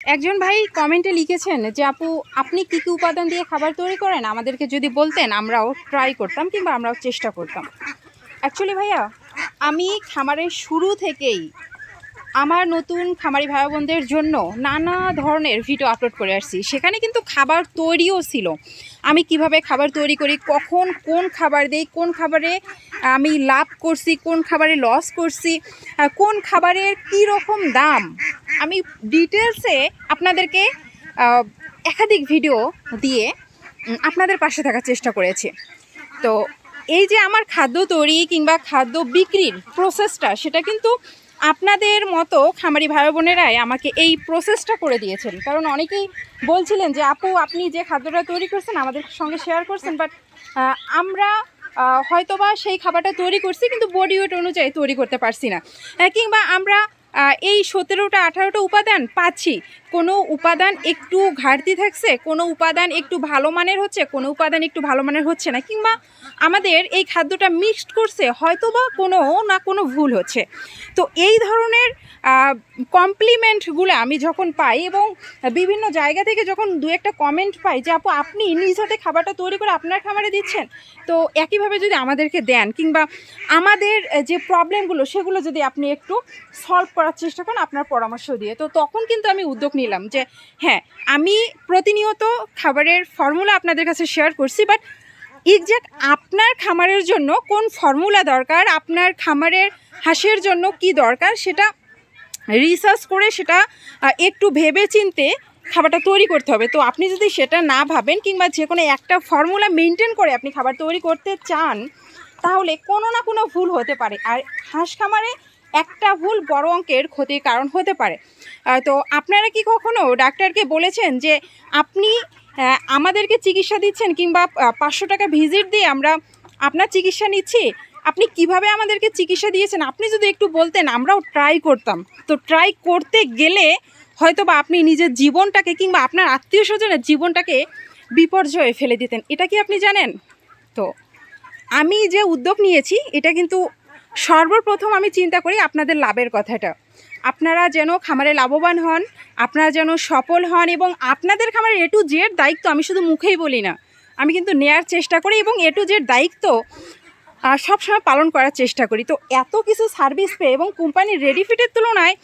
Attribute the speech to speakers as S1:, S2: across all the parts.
S1: একজন ভাই কমেন্টে লিখেছেন যে, আপু, আপনি কী কী উপাদান দিয়ে খাবার তৈরি করেন? আমাদেরকে যদি বলতেন, আমরাও ট্রাই করতাম কিংবা আমরাও চেষ্টা করতাম। অ্যাকচুয়ালি ভাইয়া, আমি খামারের শুরু থেকেই আমার নতুন খামারি ভাই বোনদের জন্য নানা ধরনের ভিডিও আপলোড করে আসছি। সেখানে কিন্তু খাবার তৈরিও ছিল। আমি কীভাবে খাবার তৈরি করি, কখন কোন খাবার দেই, কোন খাবারে আমি লাভ করছি, কোন খাবারে লস করছি কোন খাবারের কী রকম দাম। আমি ডিটেলসে আপনাদেরকে একাধিক ভিডিও দিয়ে আপনাদের পাশে থাকার চেষ্টা করেছি। তো এই যে আমার খাদ্য তৈরি কিংবা খাদ্য বিক্রির প্রসেসটা সেটা কিন্তু আপনাদের মতো খামারি ভাই বোনেরাই আমাকে এই প্রসেসটা করে দিয়েছেন। কারণ অনেকেই বলছিলেন যে, আপু, আপনি যে খাদ্যটা তৈরি করছেন, আমাদের সঙ্গে শেয়ার করছেন বাট আমরা হয়তোবা সেই খাবারটা তৈরি করছি, কিন্তু বডি ওয়েট অনুযায়ী তৈরি করতে পারছি না। কিংবা আমরা এই সতেরোটা, আঠারোটা উপাদান পাচ্ছি কোনো উপাদান একটু ঘাটতি থাকছে, কোনো উপাদান একটু ভালো মানের হচ্ছে, কোনো উপাদান একটু ভালো মানের হচ্ছে না, কিংবা আমাদের এই খাদ্যটা মিক্সড করছে হয়তো বা কোনো না কোনো ভুল হচ্ছে। তো এই ধরনের কমপ্লিমেন্টগুলো আমি যখন পাই এবং বিভিন্ন জায়গা থেকে যখন দু একটা কমেন্ট পাই যে, আপু, আপনি নিজ হাতে খাবারটা তৈরি করে আপনার খাবারে দিচ্ছেন? তো একইভাবে যদি আমাদেরকে দেন, কিংবা আমাদের যে প্রবলেমগুলো সেগুলো যদি আপনি একটু সলভ করার চেষ্টা করেন, আপনার পরামর্শ দিয়ে, তো তখন কিন্তু আমি উদ্যোগ নিলাম যে হ্যাঁ আমি প্রতিনিয়ত খাবারের ফর্মুলা আপনাদের কাছে শেয়ার করছি বাট এক্সাক্ট আপনার খামারের জন্য কোন ফর্মুলা দরকার, আপনার খামারের হাঁসের জন্য কি দরকার, সেটা রিসার্চ করে সেটা একটু ভেবে চিনতে খাবারটা তৈরি করতে হবে। তো আপনি যদি সেটা না ভাবেন কিংবা যে কোনো একটা ফর্মুলা মেনটেন করে আপনি খাবার তৈরি করতে চান, তাহলে কোনো না কোনো ভুল হতে পারে। আর হাঁস খামারে একটা ভুল বড় অঙ্কের ক্ষতির কারণ হতে পারে। তো আপনারা কি কখনো ডাক্তারকে বলেছেন যে আপনি আমাদেরকে চিকিৎসা দিচ্ছেন কিংবা পাঁচশো টাকা ভিজিট দিয়ে আমরা আপনার চিকিৎসা নিচ্ছি? আপনি কীভাবে আমাদেরকে চিকিৎসা দিয়েছেন? আপনি যদি একটু বলতেন, আমরাও ট্রাই করতাম। তো ট্রাই করতে গেলে হয়তো বা আপনি নিজের জীবনটাকে কিংবা আপনার আত্মীয় স্বজনের জীবনটাকে বিপর্যয়ে ফেলে দিতেন। এটা কি আপনি জানেন? তো আমি যে উদ্যোগ নিয়েছি, এটা কিন্তু সর্বপ্রথম আমি চিন্তা করি আপনাদের লাভের কথাটা। আপনারা যেন খামারে লাভবান হন, আপনারা যেন সফল হন এবং আপনাদের খামারে এ টু জেড দায়িত্ব আমি শুধু মুখেই বলি না। আমি কিন্তু নেয়ার চেষ্টা করি এবং এ টু জেড দায়িত্ব সবসময় পালন করার চেষ্টা করি। তো এত কিছু সার্ভিস পেয়ে এবং কোম্পানির রেডি ফিটের তুলনায়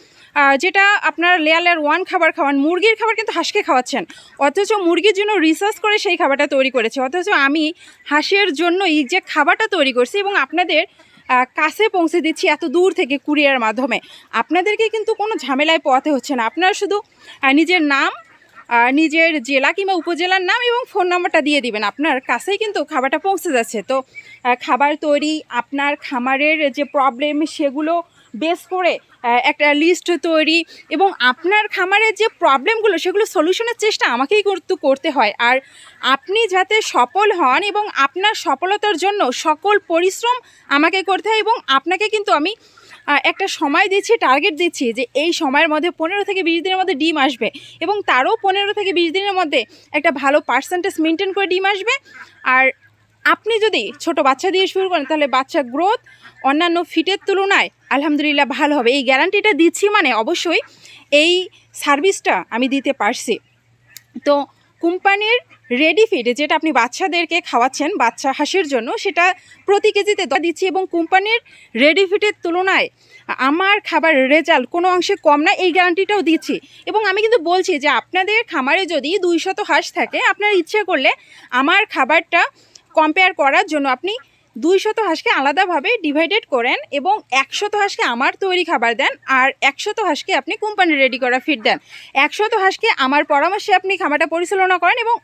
S1: যেটা আপনার লেয়ার লেয়ার ওয়ান খাবার খাওয়ান, মুরগির খাবার কিন্তু হাঁসকে খাওয়াচ্ছেন। অথচ মুরগির জন্য রিসার্চ করে সেই খাবারটা তৈরি করেছে। অথচ আমি হাঁসের জন্য এই যে খাবারটা তৈরি করছি এবং আপনাদের কাছে পৌঁছে দিচ্ছি এত দূর থেকে কুরিয়ার মাধ্যমে। আপনাদেরকে কিন্তু কোনো ঝামেলায় পোয়াতে হচ্ছে না। আপনারা শুধু নিজের নাম নিজের জেলা কিংবা উপজেলার নাম এবং ফোন নাম্বারটা দিয়ে দিবেন। আপনার কাছেই কিন্তু খাবারটা পৌঁছে যাচ্ছে। তো খাবার তৈরি, আপনার খামারের যে প্রবলেম সেগুলো বেস করে একটা লিস্ট তৈরি এবং আপনার খামারের যে প্রবলেমগুলো সেগুলো সলিউশনের চেষ্টা আমাকেই করতে করতে হয়। আর আপনি যাতে সফল হন এবং আপনার সফলতার জন্য সকল পরিশ্রম আমাকে করতে হয় এবং আপনাকে কিন্তু আমি একটা সময় দিচ্ছি টার্গেট দিচ্ছি যে এই সময়ের মধ্যে পনেরো থেকে বিশ দিনের মধ্যে ডিম আসবে এবং তারও পনেরো থেকে বিশ দিনের মধ্যে একটা ভালো পার্সেন্টেজ মেনটেন করে ডিম আসবে। আর আপনি যদি ছোট বাচ্চা দিয়ে শুরু করেন, তাহলে বাচ্চা গ্রোথ অন্যান্য ফিটের তুলনায় আলহামদুলিল্লাহ ভালো হবে। এই গ্যারান্টিটা দিচ্ছি মানে অবশ্যই এই সার্ভিসটা আমি দিতে পারছি। তো কোম্পানির রেডি ফিড যেটা আপনি বাচ্চাদেরকে খাওয়াচ্ছেন, বাচ্চা হাঁসের জন্য, সেটা প্রতি কেজিতে দিচ্ছি এবং কোম্পানির রেডি ফিটের তুলনায় আমার খাবার রেজাল্ট কোনো অংশে কম না, এই গ্যারান্টিটাও দিচ্ছি। এবং আমি কিন্তু বলছি যে আপনাদের খামারে যদি দুইশত হাঁস থাকে, আপনার ইচ্ছে করলে আমার খাবারটা কম্পেয়ার করার জন্য আপনি দুই শত হাঁসকে আলাদাভাবে ডিভাইডেড করেন এবং একশত হাঁসকে আমার তৈরি খাবার দেন আর একশত হাঁসকে আপনি কোম্পানি রেডি করা ফিড দেন। একশত হাঁসকে আমার পরামর্শে আপনি খামারটা পরিচালনা করেন এবং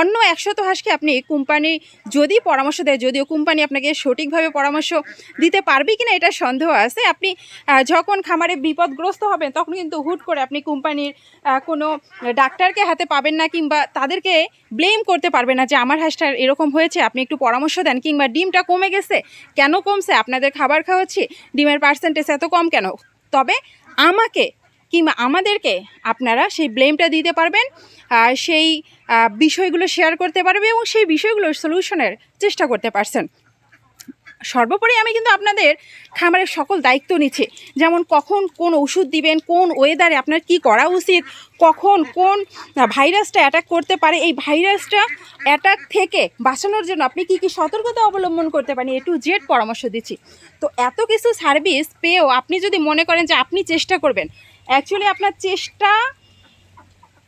S1: অন্য একশত হাঁসকে আপনি কোম্পানি যদি পরামর্শ দেয়, যদিও কোম্পানি আপনাকে সঠিকভাবে পরামর্শ দিতে পারবে কিনা এটা সন্দেহ আছে, আপনি যখন খামারে বিপদগ্রস্ত হবেন, তখন কিন্তু হুট করে আপনি কোম্পানির কোনো ডাক্তারকে হাতে পাবেন না কিংবা তাদেরকে ব্লেম করতে পারবেন না যে, আমার হাঁসটার এরকম হয়েছে, আপনি একটু পরামর্শ দেন। কিংবা, ডিমটা কমে গেছে। কেন কমছে? আপনাদের খাবার খাওয়াচ্ছি, ডিমের পার্সেন্টেজ এত কম কেন? তবে আমাকে কিংবা আমাদেরকে আপনারা সেই ব্লেমটা দিতে পারবেন সেই বিষয়গুলো শেয়ার করতে পারবে এবং সেই বিষয়গুলোর সলিউশনের চেষ্টা করতে পারছেন। সর্বোপরি আমি কিন্তু আপনাদের খামারের সকল দায়িত্ব নিচ্ছি। যেমন কখন কোন ওষুধ দিবেন, কোন ওয়েদারে আপনার কি করা উচিত, কখন কোন ভাইরাসটা অ্যাটাক করতে পারে, এই ভাইরাসটা অ্যাটাক থেকে বাঁচানোর জন্য আপনি কি কি সতর্কতা অবলম্বন করতে পারেন, এ টু জেড পরামর্শ দিচ্ছি। তো এত কিছু সার্ভিস পেয়েও আপনি যদি মনে করেন যে আপনি চেষ্টা করবেন অ্যাকচুয়ালি আপনার চেষ্টা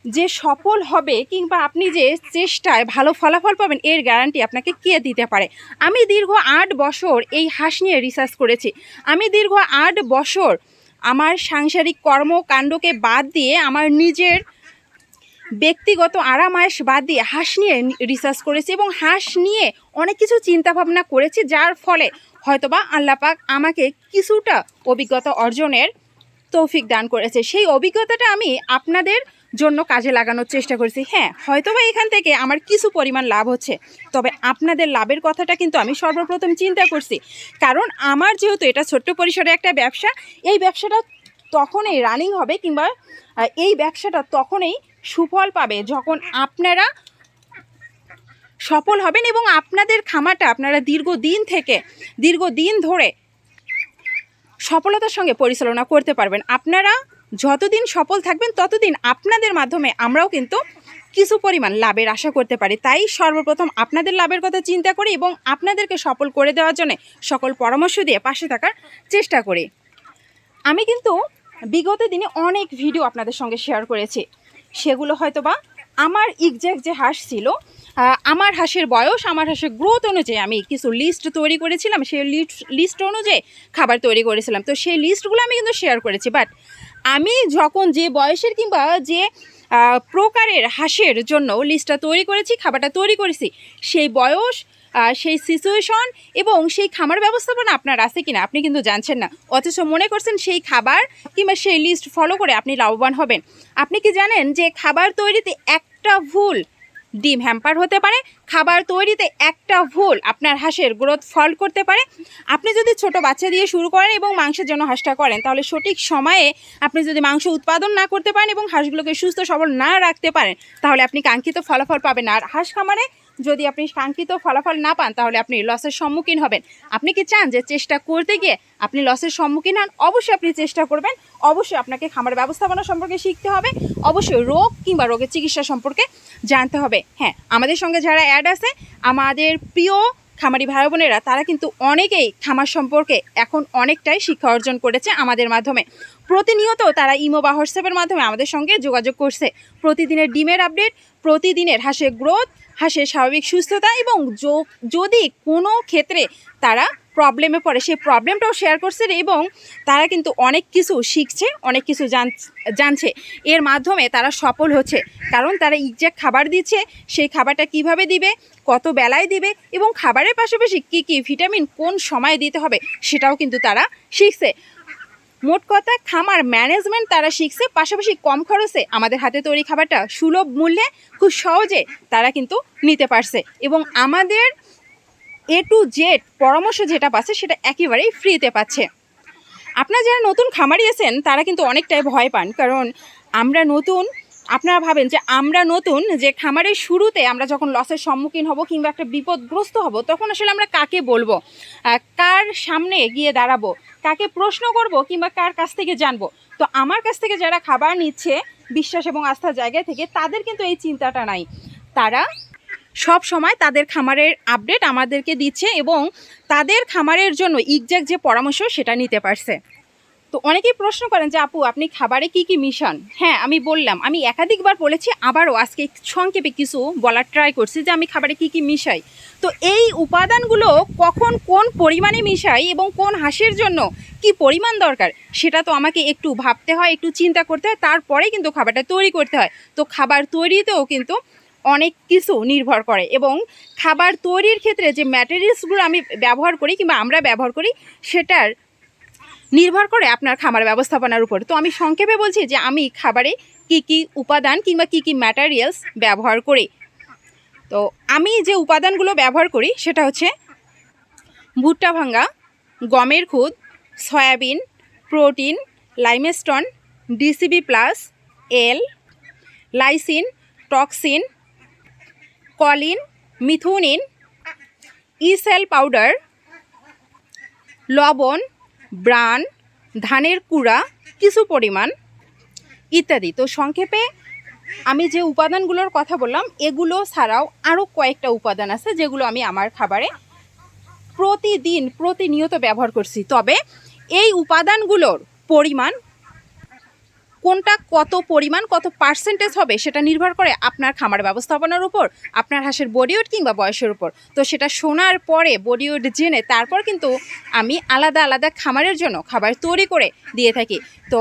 S1: যে সফল হবে কিংবা আপনি যে চেষ্টায় ভালো ফলাফল পাবেন, এর গ্যারান্টি আপনাকে কে দিতে পারে? আমি দীর্ঘ আট বছর এই হাঁস নিয়ে রিসার্চ করেছি। আমি দীর্ঘ আট বছর আমার সাংসারিক কর্মকাণ্ডকে বাদ দিয়ে, আমার নিজের ব্যক্তিগত আরাম আয়েস বাদ দিয়ে হাঁস নিয়ে রিসার্চ করেছি এবং হাঁস নিয়ে অনেক কিছু চিন্তা ভাবনা করেছি, যার ফলে হয়তোবা আল্লাপাক আমাকে কিছুটা অভিজ্ঞতা অর্জনের তৌফিক দান করেছে। সেই অভিজ্ঞতাটা আমি আপনাদের জন্য কাজে লাগানোর চেষ্টা করেছি। হ্যাঁ হয়তো বা এখান থেকে আমার কিছু পরিমাণ লাভ হচ্ছে, তবে আপনাদের লাভের কথাটা কিন্তু আমি সর্বপ্রথম চিন্তা করছি। কারণ আমার যেহেতু এটা ছোট্ট পরিসরে একটা ব্যবসা, এই ব্যবসাটা তখনই রানিং হবে কিংবা এই ব্যবসাটা তখনই সুফল পাবে যখন আপনারা সফল হবেন এবং আপনাদের খামারটা আপনারা দীর্ঘদিন থেকে, দীর্ঘদিন ধরে সফলতার সঙ্গে পরিচালনা করতে পারবেন। আপনারা যতদিন সফল থাকবেন, ততদিন আপনাদের মাধ্যমে আমরাও কিন্তু কিছু পরিমাণ লাভের আশা করতে পারি। তাই সর্বপ্রথম আপনাদের লাভের কথা চিন্তা করি এবং আপনাদেরকে সফল করে দেওয়ার জন্য সকল পরামর্শ দিয়ে পাশে থাকার চেষ্টা করি। আমি কিন্তু বিগত দিনে অনেক ভিডিও আপনাদের সঙ্গে শেয়ার করেছি। সেগুলো হয়তোবা আমার এক্স্যাক্ট যে হাঁস ছিল আমার হাঁসের বয়স, আমার হাঁসের গ্রোথ অনুযায়ী আমি কিছু লিস্ট তৈরি করেছিলাম, সেই লিস্ট লিস্ট অনুযায়ী খাবার তৈরি করেছিলাম। তো সেই লিস্টগুলো আমি কিন্তু শেয়ার করেছি। বাট আমি যখন যে বয়সের কিংবা যে প্রকারের হাঁসের জন্য লিস্টটা তৈরি করেছি, খাবারটা তৈরি করেছি, সেই বয়স সেই সিচুয়েশন এবং সেই খামার ব্যবস্থাপনা আপনার আছে কিনা আপনি কিন্তু জানছেন না। অথচ মনে করছেন সেই খাবার কিংবা সেই লিস্ট ফলো করে আপনি লাভবান হবেন। আপনি কি জানেন যে খাবার তৈরিতে একটা ভুল ডিম হ্যাম্পার হতে পারে, খাবার তৈরিতে একটা ভুল আপনার হাঁসের গ্রোথ ফল করতে পারে। আপনি যদি ছোট বাচ্চা দিয়ে শুরু করেন এবং মাংসের জন্য হাঁসটা করেন, তাহলে সঠিক সময়ে আপনি যদি মাংস উৎপাদন না করতে পারেন এবং হাঁসগুলোকে সুস্থ সবল না রাখতে পারেন, তাহলে আপনি কাঙ্ক্ষিত ফলাফল পাবেন। আর হাঁস খামারে যদি আপনি কাঙ্ক্ষিত ফলাফল না পান, তাহলে আপনি লসের সম্মুখীন হবেন। আপনি কি চান যে চেষ্টা করতে গিয়ে আপনি লসের সম্মুখীন হন? অবশ্যই আপনি চেষ্টা করবেন। অবশ্যই আপনাকে খামার ব্যবস্থাপনা সম্পর্কে শিখতে হবে। অবশ্যই রোগ কিংবা রোগের চিকিৎসা সম্পর্কে জানতে হবে। হ্যাঁ আমাদের সঙ্গে যারা অ্যাড আছে, আমাদের প্রিয় খামারি ভাই বোনেরা তারা কিন্তু অনেকেই খামার সম্পর্কে এখন অনেকটাই শিক্ষা অর্জন করেছে আমাদের মাধ্যমে। প্রতিনিয়ত তারা ইমো বা হোয়াটসঅ্যাপের মাধ্যমে আমাদের সঙ্গে যোগাযোগ করছে। প্রতিদিনের ডিমের আপডেট প্রতিদিনের হাসে গ্রোথ হাঁসের স্বাভাবিক সুস্থতা এবং যদি কোনো ক্ষেত্রে তারা প্রবলেমে পড়ে, সেই প্রবলেমটাও শেয়ার করছে এবং তারা কিন্তু অনেক কিছু শিখছে, অনেক কিছু জান, জানছে। এর মাধ্যমে তারা সফল হচ্ছে। কারণ তারা এক্সাক্ট খাবার দিচ্ছে, সেই খাবারটা কীভাবে দিবে, কত বেলায় দিবে এবং খাবারের পাশাপাশি কী কী ভিটামিন কোন সময়ে দিতে হবে, সেটাও কিন্তু তারা শিখছে। মোট কথা, খামার ম্যানেজমেন্ট তারা শিখছে, পাশাপাশি কম খরচে আমাদের হাতে তৈরি খাবারটা সুলভ মূল্যে খুব সহজে তারা কিন্তু নিতে পারছে। এবং আমাদের এ টু জেড পরামর্শ যেটা পাচ্ছে সেটা একেবারেই ফ্রিতে পাচ্ছে। আপনারা যারা নতুন খামারি আছেন, তারা কিন্তু অনেকটাই ভয় পান। কারণ আমরা নতুন, আপনারা ভাবেন যে আমরা নতুন, যে খামারের শুরুতে আমরা যখন লসের সম্মুখীন হব কিংবা একটা বিপদগ্রস্ত হব, তখন আসলে আমরা কাকে বলব? কার সামনে গিয়ে দাঁড়াবো? কাকে প্রশ্ন করব কিংবা কার কাছ থেকে জানব? তো আমার কাছ থেকে যারা খাবার নিচ্ছে, বিশ্বাস এবং আস্থার জায়গা থেকে, তাদের কিন্তু এই চিন্তাটা নাই। তারা সব সময় তাদের খামারের আপডেট আমাদেরকে দিচ্ছে এবং তাদের খামারের জন্য এক্সাক্ট যে পরামর্শ সেটা নিতে পারছে। তো অনেকেই প্রশ্ন করেন যে, আপু, আপনি খাবারে কি কি মিশান? হ্যাঁ আমি বললাম, আমি একাধিকবার বলেছি, আবারও আজকে সংক্ষেপে কিছু বলার ট্রাই করছি যে, আমি খাবারে কি কি মিশাই? তো এই উপাদানগুলো কখন কোন পরিমাণে মিশাই এবং কোন হাঁসের জন্য কি পরিমাণ দরকার, সেটা তো আমাকে একটু ভাবতে হয়, একটু চিন্তা করতে হয় তারপরে কিন্তু খাবারটা তৈরি করতে হয়। তো খাবার তৈরিতেও কিন্তু অনেক কিছু নির্ভর করে এবং খাবার তৈরির ক্ষেত্রে যে ম্যাটেরিয়ালসগুলো আমি ব্যবহার করি কিংবা আমরা ব্যবহার করি, সেটার নির্ভর করে আপনার খাবার ব্যবস্থাপনার উপর। তো আমি সংক্ষেপে বলছি যে আমি খাবারে কি কি উপাদান কিংবা কি কি ম্যাটেরিয়ালস ব্যবহার করি। তো আমি যে উপাদানগুলো ব্যবহার করি, সেটা হচ্ছে ভুট্টা ভাঙ্গা, গমের খুদ, soybean, protein, limestone, DCB plus, L, lysine, toxin choline, methionine, ইসেল powder, লবণ ব্রান ধানের কুড়া, কিছু পরিমাণ ইত্যাদি। তো সংক্ষেপে আমি যে উপাদানগুলোর কথা বললাম, এগুলো ছাড়াও আরও কয়েকটা উপাদান আছে যেগুলো আমি আমার খাবারে প্রতিদিন প্রতিনিয়ত ব্যবহার করছি। তবে এই উপাদানগুলোর পরিমাণ কোনটা কত পরিমাণ, কত পার্সেন্টেজ হবে সেটা নির্ভর করে আপনার খামার ব্যবস্থাপনার উপর, আপনার হাঁসের বডি ওয়েট কিংবা বয়সের উপর। তো সেটা শোনার পরে বডি ওয়েট জেনে তারপর কিন্তু আমি আলাদা আলাদা খামারের জন্য খাবার তৈরি করে দিয়ে থাকি। তো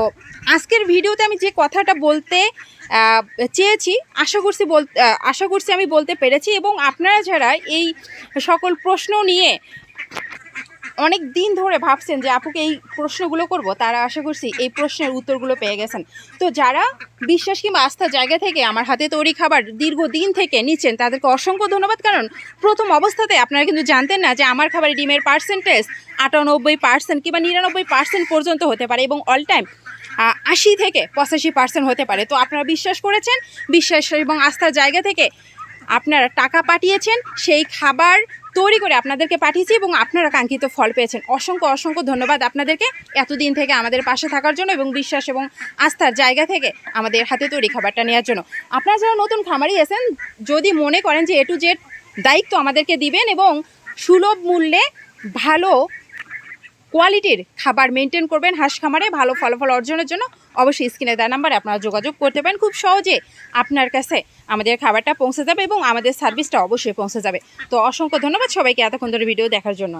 S1: আজকের ভিডিওতে আমি যে কথাটা বলতে চেয়েছি, আশা করছি বল আশা করছি আমি বলতে পেরেছি এবং আপনারা যারা এই সকল প্রশ্ন নিয়ে অনেক দিন ধরে ভাবছেন যে আপুকে এই প্রশ্নগুলো করব, তারা আশা করছি এই প্রশ্নের উত্তরগুলো পেয়ে গেছেন। তো যারা বিশ্বাস কিংবা আস্থার জায়গা থেকে আমার হাতে তৈরি খাবার দীর্ঘদিন থেকে নিচ্ছেন, তাদেরকে অসংখ্য ধন্যবাদ। কারণ প্রথম অবস্থাতে আপনারা কিন্তু জানতেন না যে আমার খাবারে ডিমের পার্সেন্টেজ আটানব্বই পার্সেন্ট কিংবা নিরানব্বই পার্সেন্ট পর্যন্ত হতে পারে এবং অল টাইম আশি থেকে পঁচাশি পার্সেন্ট হতে পারে। তো আপনারা বিশ্বাস করেছেন, বিশ্বাস এবং আস্থার জায়গা থেকে আপনারা টাকা পাঠিয়েছেন, সেই খাবার তৈরি করে আপনাদেরকে পাঠিয়েছি এবং আপনারা কাঙ্ক্ষিত ফল পেয়েছেন। অসংখ্য অসংখ্য ধন্যবাদ আপনাদেরকে এতদিন থেকে আমাদের পাশে থাকার জন্য এবং বিশ্বাস এবং আস্থার জায়গা থেকে আমাদের হাতে তৈরি খাবারটা নেওয়ার জন্য। আপনারা যারা নতুন খামারি আছেন, যদি মনে করেন যে এ টু জেড দায়িত্ব আমাদেরকে দিবেন এবং সুলভ মূল্যে ভালো কোয়ালিটির খাবার মেনটেন করবেন হাঁস খামারে, ভালো ফলাফল অর্জনের জন্য অবশ্যই স্ক্রিনে দেওয়া নাম্বারে আপনারা যোগাযোগ করতে পারেন। খুব সহজে আপনার কাছে আমাদের খাবারটা পৌঁছে যাবে এবং আমাদের সার্ভিসটা অবশ্যই পৌঁছে যাবে। তো অসংখ্য ধন্যবাদ সবাইকে এতক্ষণ ধরে ভিডিও দেখার জন্য।